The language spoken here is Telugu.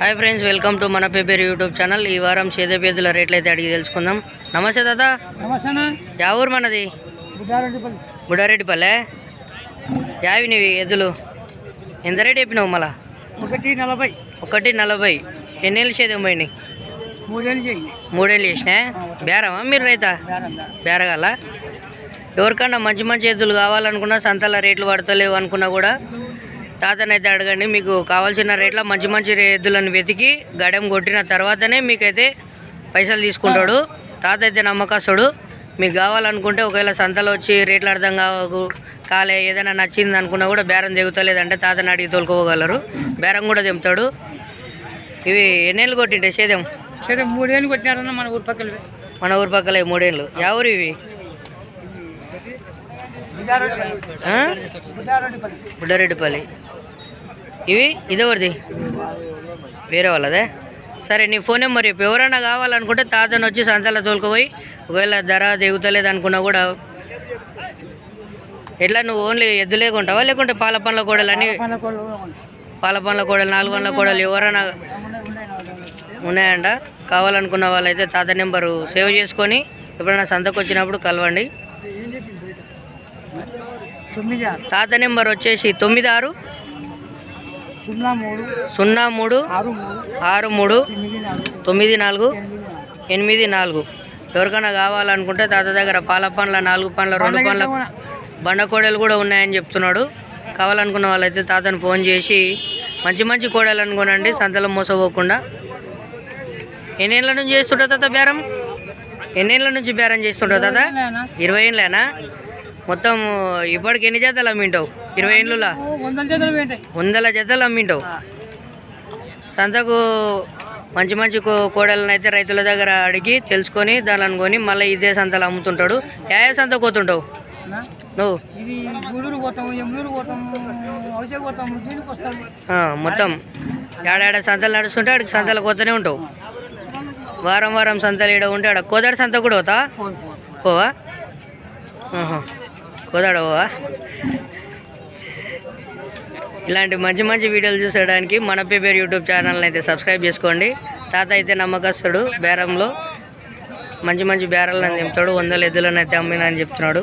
హాయ్ ఫ్రెండ్స్ వెల్కమ్ టు మన పేపర్ యూట్యూబ్ ఛానల్ ఈ వారం సేదపేదల రేట్లు అయితే అడిగి తెలుసుకుందాం. నమస్తే దాదా యా ఊరు మనది? బుడారెడ్డిపల్లె యావి నీవి ఎద్దులు. ఎంత రేట్ చెప్పినావు మళ్ళా? ఒకటి నలభై. ఒకటి నలభై. ఎన్నేళ్ళు సేద్యం పోయినాయి? మూడేళ్ళు చేసినా? బేరమా మీరు రైతా? బేరం బేరం. బేరగాల ఎవరికన్నా మంచి మంచి ఎద్దులు కావాలనుకున్నా సంతల రేట్లు పడతలేవు అనుకున్నా కూడా తాతనైతే అడగండి మీకు కావాల్సిన రేట్ల మంచి మంచి ఎద్దులను వెతికి గడెం కొట్టిన తర్వాతనే మీకైతే పైసలు తీసుకుంటాడు. తాత అయితే నమ్మకస్తుడు. మీకు కావాలనుకుంటే ఒకవేళ సంతలో వచ్చి రేట్లు అర్థం కావకు కాలే ఏదైనా నచ్చింది అనుకున్నా కూడా బేరం దిగుతలేదంటే తాతని అడిగి తోలుకోగలరు. బేరం కూడా దింపుతాడు ఇవి ఎన్నేళ్ళు కొట్టింటే సేద్యం సరే మూడేళ్ళు కొట్టినారన్న మన ఊరి పక్కన మన ఊరి పక్కల మూడేళ్ళు. ఎవరు ఇవి? బుడ్డారెడ్డిపల్లి. ఇవి? ఇదెవరిది? వేరే వాళ్ళదే? సరే నీ ఫోన్ నెంబర్ చెప్పు. ఎవరైనా కావాలనుకుంటే తాతను వచ్చి సంతలో తోలుకుపోయి ఒకవేళ ధర దిగుతలేదు అనుకున్నా కూడా ఎట్లా నువ్వు ఓన్లీ ఎద్దులే కొంటావా లేకుంటే పాల పండ్ల కోడలని మన కోళ్ళు కూడా ఉన్నాయి. పాల పండ్ల కోడలు నాలుగు పండ్ల కోడలు ఎవరైనా. ఉన్నాయంట? కావాలనుకున్న వాళ్ళైతే తాత నెంబరు సేవ్ చేసుకొని ఎప్పుడైనా సంతకు వచ్చినప్పుడు కలవండి. తాత నెంబర్ వచ్చేసి తొమ్మిది ఆరు సున్నా మూడు సున్నా మూడు ఆరు మూడు తొమ్మిది నాలుగు ఎనిమిది నాలుగు. ఎవరికైనా కావాలనుకుంటే తాత దగ్గర పాల పండ్ల నాలుగు పండ్ల రెండు పండ్ల బండ కోడలు కూడా ఉన్నాయని చెప్తున్నాడు. కావాలనుకున్న వాళ్ళైతే తాతను ఫోన్ చేసి మంచి మంచి కోడలు అనుకోనండి సంతలో మోసపోకుండా. ఎన్నేళ్ళ నుంచి చేస్తుంటావు తాత బేరం? ఎన్నేళ్ళ నుంచి బేరం చేస్తుంటావు తాత? ఇరవై ఏళ్ళేనా? మొత్తం ఇప్పటికి ఎన్ని జతలు అమ్మింటావు? ఇరవై ఏళ్ళులా? వందల జతలు అమ్మింటావు. సంతకు మంచి మంచి కోడలను అయితే రైతుల దగ్గర అడిగి తెలుసుకొని దానిని కొని మళ్ళీ ఇదే సంతలు అమ్ముతుంటాడు. ఏ సంతకు పోతుంటావు నువ్వు? మొత్తం ఏడాడ సంతలు నడుస్తుంటే ఆడికి సంతలకు పోతూనే ఉంటావు. వారం వారం సంతలు ఈడ ఉంటే ఆడ కోదాడ సంత కూడా పోతా. పోవా? ఆహా. ఇలాంటి మంచి మంచి వీడియోలు చూసేయడానికి మన పేపర్ యూట్యూబ్ ఛానల్ని అయితే సబ్స్క్రైబ్ చేసుకోండి తాత అయితే నమ్మకస్తుడు బేరంలో మంచి మంచి బేరాలను దింపుతాడు వందల ఎద్దులను అయితే అమ్మినా అని చెప్తున్నాడు